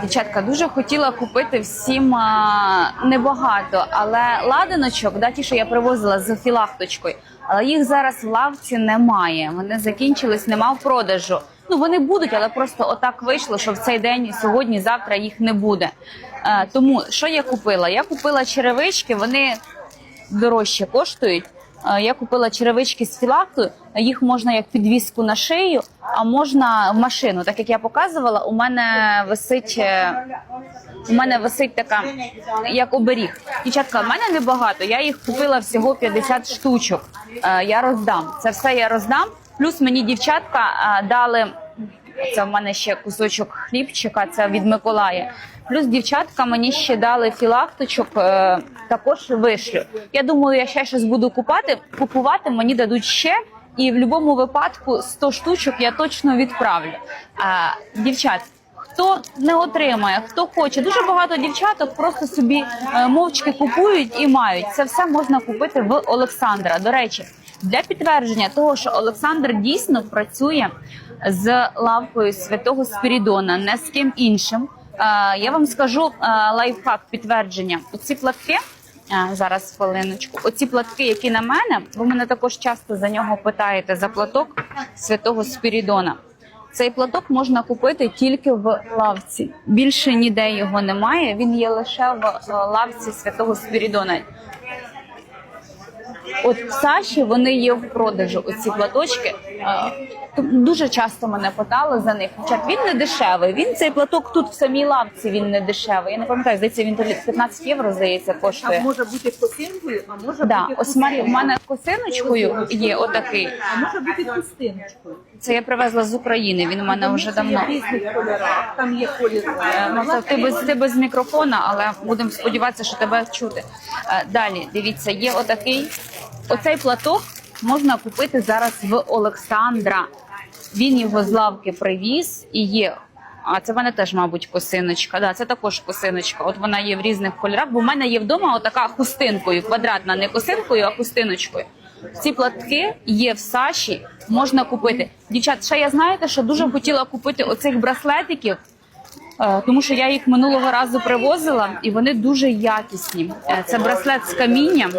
Дівчатка, дуже хотіла купити всім а, небагато, але ладаночок, да, ті, що я привозила з філахточкою, але їх зараз в лавці немає. Вони закінчились, нема в продажу. Ну вони будуть, але просто отак вийшло, що в цей день, сьогодні, завтра їх не буде. Е, тому що я купила? Я купила черевички, вони дорожче коштують. Е, Я купила черевички з філакту. Їх можна як підвіску на шию, а можна в машину. Так як я показувала, у мене висить. е, У мене висить така, як оберіг. Дівчатка, в мене небагато. Я їх купила всього 50 штучок. Е, Я роздам. Це все я роздам. Плюс мені дівчатка дали. Це в мене ще кусочок хлібчика, це від Миколая. Плюс дівчатка мені ще дали філакточок, е, також вишлю. Я думаю, я ще щось буду купати, купувати, мені дадуть ще. І в будь-якому випадку 100 штучок я точно відправлю. А, дівчат, хто не отримає, хто хоче, дуже багато дівчаток просто собі е, мовчки купують і мають. Це все можна купити в Олександра. До речі, для підтвердження того, що Олександр дійсно працює з лавкою святого Спірідона, не з ким іншим. Я вам скажу лайфхак підтвердження. Оці платки. Зараз хвилиночку. Оці платки, які на мене, ви мене також часто за нього питаєте за платок святого Спірідона. Цей платок можна купити тільки в лавці. Більше ніде його немає. Він є лише в лавці святого Спірідона. От в Саші вони є в продажу. Оці платочки. Е, Дуже часто мене питали за них. Хоча він не дешевий. Він цей платок тут в самій лавці. Він не дешевий. Я не пам'ятаю, здається, він то лі- 15 євро здається А може бути косинкою, а може Да, бути ось в мене косиночкою є отакий. А може бути хустиночкою. Це я привезла з України. Він у мене вже давно. Там є колір. Е, Ну, ти без ти без мікрофона, але будемо сподіватися, що тебе чути. Е, Далі дивіться, є отакий. Оцей платок можна купити зараз в Олександра. Він його з лавки привіз і є. А це в мене теж, мабуть, косиночка. Да, це також косиночка. От вона є в різних кольорах. Бо в мене є вдома отака хустинкою, квадратна, не косинкою, а хустиночкою. Ці платки є в Саші, можна купити. Дівчат, ще я знаєте, що дуже хотіла купити оцих браслетиків. Е, Тому що я їх минулого разу привозила, і вони дуже якісні. Е, Це браслет з камінням,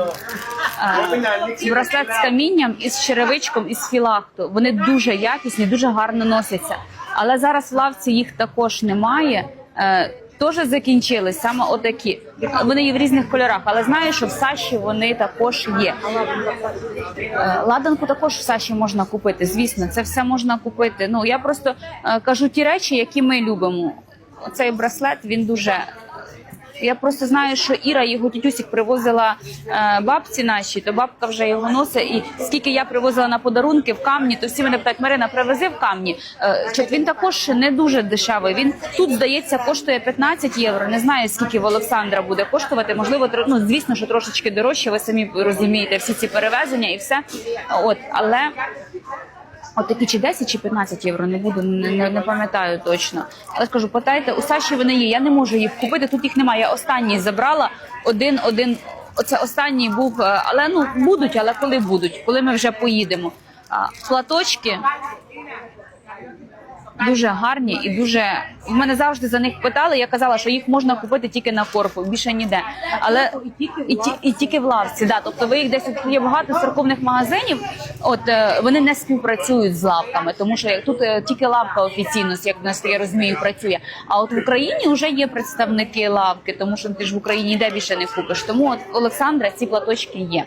браслет з камінням із черевичком із філакту. Вони дуже якісні, дуже гарно носяться. Але зараз в лавці їх також немає. Е, Теж закінчились саме отакі. Вони є в різних кольорах, але знаю, що в Саші вони також є. Е, Ладанку також в Саші можна купити. Звісно, це все можна купити. Ну я просто е, кажу ті речі, які ми любимо. Цей браслет він дуже. Я просто знаю, що Іра його тітюсік привозила е, бабці наші, то бабка вже його носить. І скільки я привозила на подарунки в камні, то всі мене питають, Марина, привези в камні. Е, він також не дуже дешевий. Він тут здається коштує 15 євро. Не знаю скільки в Олександра буде коштувати. Можливо, ну звісно, що трошечки дорожче. Ви самі розумієте всі ці перевезення і все. От але. От такі чи 10, чи 15 євро, не буду, не, не, не пам'ятаю точно. Але скажу, питайте, у Саші вони є. Я не можу їх купити. Тут їх немає. Я останній забрала один, один. Оце останній був, е, але ну будуть, але коли будуть, коли ми вже поїдемо. А, платочки дуже гарні і дуже. У мене завжди за них питали. Я казала, що їх можна купити тільки на корпу, більше ніде. Але і, ті, і тільки в лавці. Да. Тобто ви їх десь є багато церковних магазинів. От е, вони не співпрацюють з лавками, тому що тут е, тільки лавка офіційно, як нас я розумію, працює. А от в Україні вже є представники лавки, тому що ти ж в Україні де більше не купиш. Тому от Олександра ці платочки є.